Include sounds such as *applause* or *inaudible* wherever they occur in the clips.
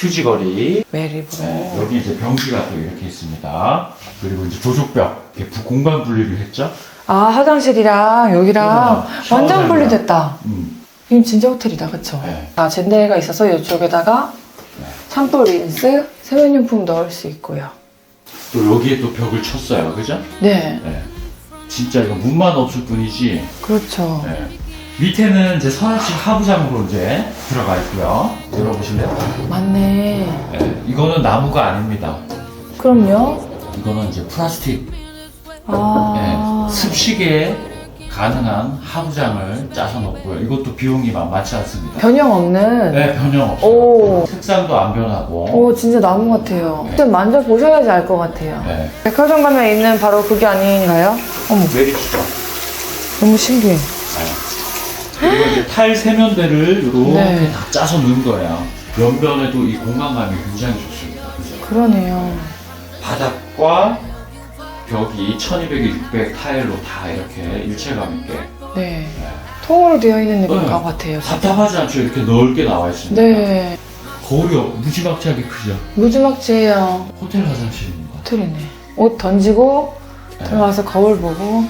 휴지거리. 메리브. 네, 여기 이제 변기가 또 이렇게 있습니다. 그리고 이제 조족벽. 이렇게 부- 공간 분리를 했죠. 아 화장실이랑 여기랑 어, 완전 샤워장이랑. 분리됐다. 음. 이건 진짜 호텔이다, 그쵸? 네. 아 젠데가 있어서 이쪽에다가 샴푸, 린스, 세면용품 넣을 수 있고요. 또 여기에 또 벽을 쳤어요. 그죠? 네, 네. 진짜 이거 문만 없을 뿐이지. 그렇죠. 네. 밑에는 이제 서랍식 하부장으로 이제 들어가 있고요. 열어보실래요? 맞네. 네. 이거는 나무가 아닙니다. 그럼요. 이거는 이제 플라스틱 아, 네, 습식에 가능한 하부장을 짜서 넣고요. 이것도 비용이 만만치 않습니다. 변형 없는. 네, 변형 없어요. 오. 색상도 안 변하고. 오, 진짜 나무 같아요. 네. 좀 만져보셔야지 알 것 같아요. 네. 백화점 가면 있는 바로 그게 아닌가요? 어머, 메리츠죠. 너무 신기해. 네. 그리고 이제 타일 세면대를 이렇게 네. 다 짜서 넣은 거예요. 연변에도 이 공간감이 굉장히 좋습니다. 그죠? 그러네요. 바닥과 벽이 1200에 600 타일로 다 이렇게 일체감 있게 네. 통으로 되어 있는 느낌 네. 같아요. 진짜. 답답하지 않죠? 이렇게 넓게 나와 있습니다. 네. 거울이 무지막지하게 크죠? 무지막지해요. 호텔 화장실입니다. 호텔이네. 옷 던지고 네. 들어가서 거울 보고.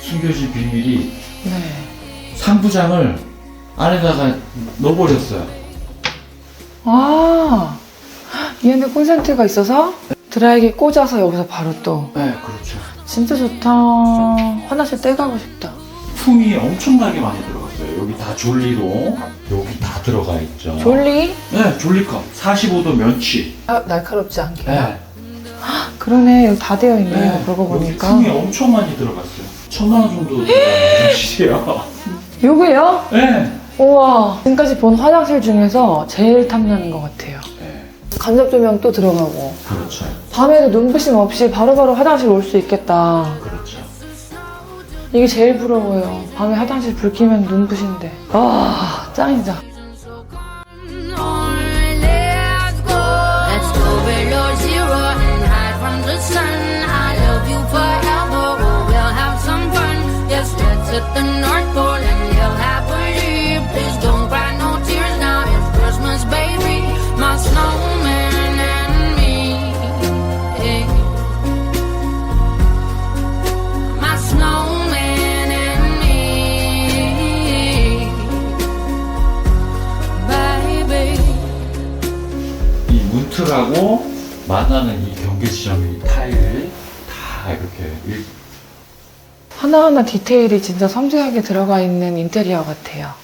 숨겨진 비밀이 네. 상부장을 안에다가 넣어버렸어요. 아, 이 안에 콘센트가 있어서 드라이기 꽂아서 여기서 바로 또. 네, 그렇죠. 진짜 좋다. 화장실 떼가고 싶다. 품이 엄청나게 많이 들어갔어요. 여기 다 졸리로 여기 다 들어가 있죠. 졸리? 네, 졸리컵. 45도 면치. 아, 날카롭지 않게. 네. 그러네. 여기 다 되어 있네요. 네. 그러고 여기 보니까. 품이 엄청 많이 들어갔어요. 천만 원 정도 들어가는 *laughs* 화장실이에요. 요거요? 네. 우와. 지금까지 본 화장실 중에서 제일 탐나는 것 같아요. 네. 간접 조명 또 들어가고. 그렇죠. 밤에도 눈부심 없이 바로바로 화장실 올 수 있겠다. 그렇죠. 이게 제일 부러워요. 밤에 화장실 불 켜면 눈부신데. 아, 짱이다. 문틀하고 만나는 이 경계 지점이 타일 다 이렇게 일- 하나하나 디테일이 진짜 섬세하게 들어가 있는 인테리어 같아요.